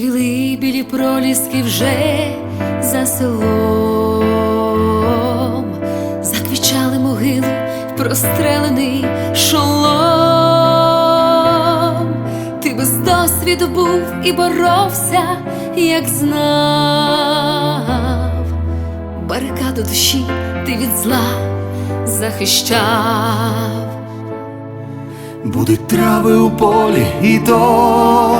Розцвіли білі проліски вже за селом, заквічали могили, в прострелений шолом. Ти без досвіду був і боровся, як знав. Барикаду душі ти від зла захищав. Будуть трави у полі, і то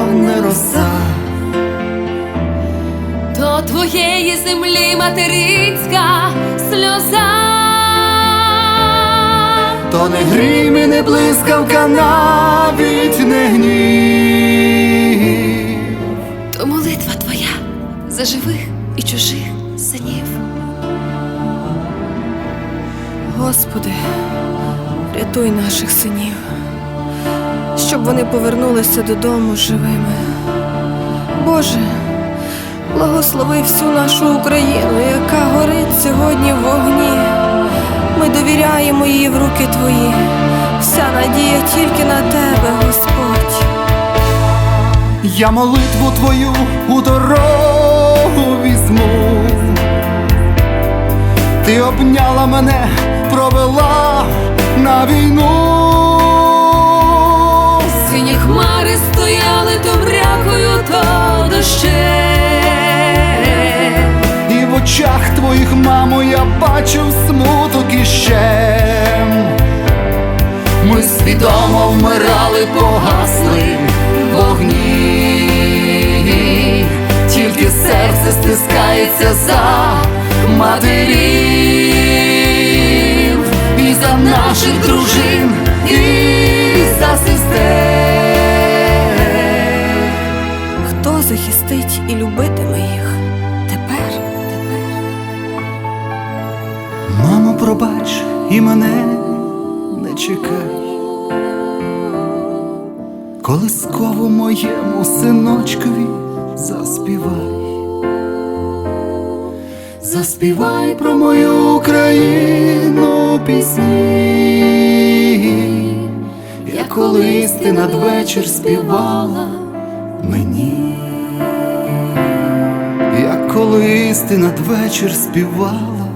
твоєї землі материнська сльоза. То не грім і не блискавка, навіть не гнів. То молитва твоя за живих і чужих синів. Господи, рятуй наших синів, щоб вони повернулися додому живими. Боже, благослови всю нашу Україну, яка горить сьогодні в вогні. Ми довіряємо її в руки Твої. Вся надія тільки на Тебе, Господь. Я молитву твою у дорогу візьму. Ти обняла мене, провела на війну. Очах твоїх, мамо, я бачив смуток і щем. Ми свідомо вмирали, погасли вогні, тільки серце стискається за матерів, і за наших дружин, і за сестер. Хто захистить і любитиме їх пробач і мене не чекай, колискову моєму синочкові заспівай, заспівай про мою Україну пісні, як колись ти надвечір співала мені, як колись ти надвечір співала